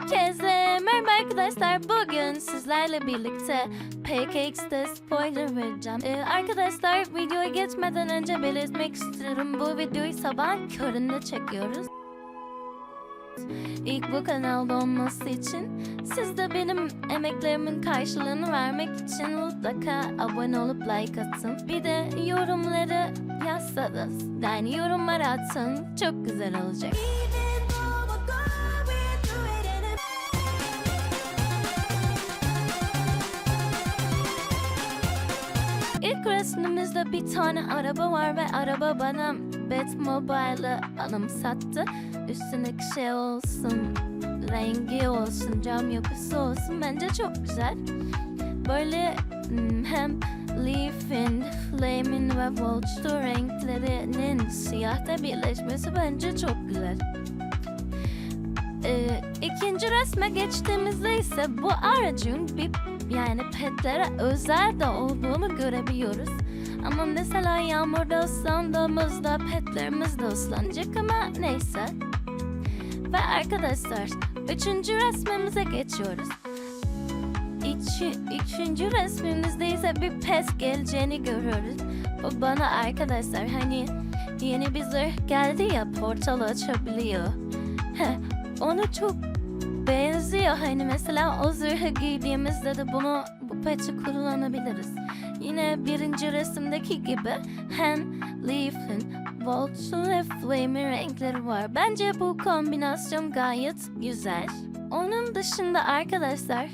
Herkese merhaba arkadaşlar. Bugün sizlerle birlikte PKX'de spoiler vereceğim. Ee, arkadaşlar videoya geçmeden önce belirtmek istiyorum. Bu videoyu sabah köründe çekiyoruz. İlk bu kanalda olması için siz de benim emeklerimin karşılığını vermek için mutlaka abone olup like atın. Bir de yorumları yazsanız yani yorumlar atın çok güzel olacak. Resmimizde bir tane araba var ve araba bana Batmobile'ı anımsattı. Üstündeki şey olsun, rengi olsun, cam yapısı olsun bence çok güzel. Böyle hmm, hem Leaf'in, Flame'in ve Vulture renklerinin siyahta birleşmesi bence çok güzel. Ee, ikinci resme geçtiğimizde ise bu aracın bir yani petlere özel de olduğunu görebiliyoruz. Ama mesela yağmurda ıslandığımızda petlerimiz de ıslanacak ama neyse. Ve arkadaşlar üçüncü resmimize geçiyoruz. İçi, üçüncü resmimizde ise bir pet geleceğini görüyoruz. Bu bana arkadaşlar hani yeni bir zırh geldi ya portal açabiliyor. Heh, onu çok benziyor. Hani mesela o zırhı giydiğimizde de bunu bu peti kullanabiliriz. Yine birinci resimdeki gibi hem Leaf'in, Volt'un ve Flame'in renkleri var. Bence bu kombinasyon gayet güzel. Onun dışında arkadaşlar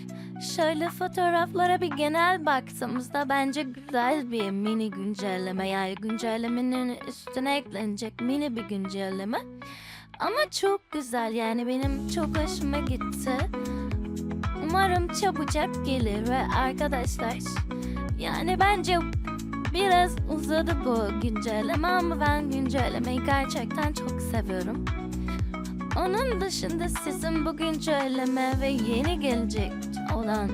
şöyle fotoğraflara bir genel baktığımızda bence güzel bir mini güncelleme. Yani güncellemenin üstüne eklenecek mini bir güncelleme. Ama çok güzel yani benim çok hoşuma gitti. Umarım çabucak gelir ve arkadaşlar yani bence biraz uzadı bu güncelleme ama ben güncellemeyi gerçekten çok seviyorum. Onun dışında sizin bu güncelleme ve yeni gelecek olan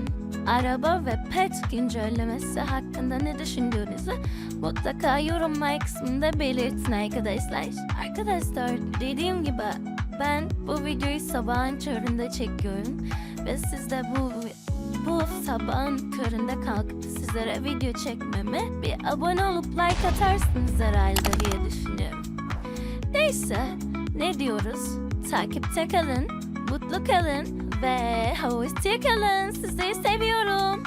araba ve pet güncellemesi hakkında ne düşündüğünüzü mutlaka yorumlar kısmında belirtin arkadaşlar. Arkadaşlar dediğim gibi ben bu videoyu sabahın köründe çekiyorum ve siz de bu bu sabahın köründe kalkıp sizlere video çekmemi bir abone olup like atarsınız herhalde diye düşünüyorum. Neyse ne diyoruz? Takipte kalın, mutlu kalın ve hoşça kalın. Sizleri seviyorum.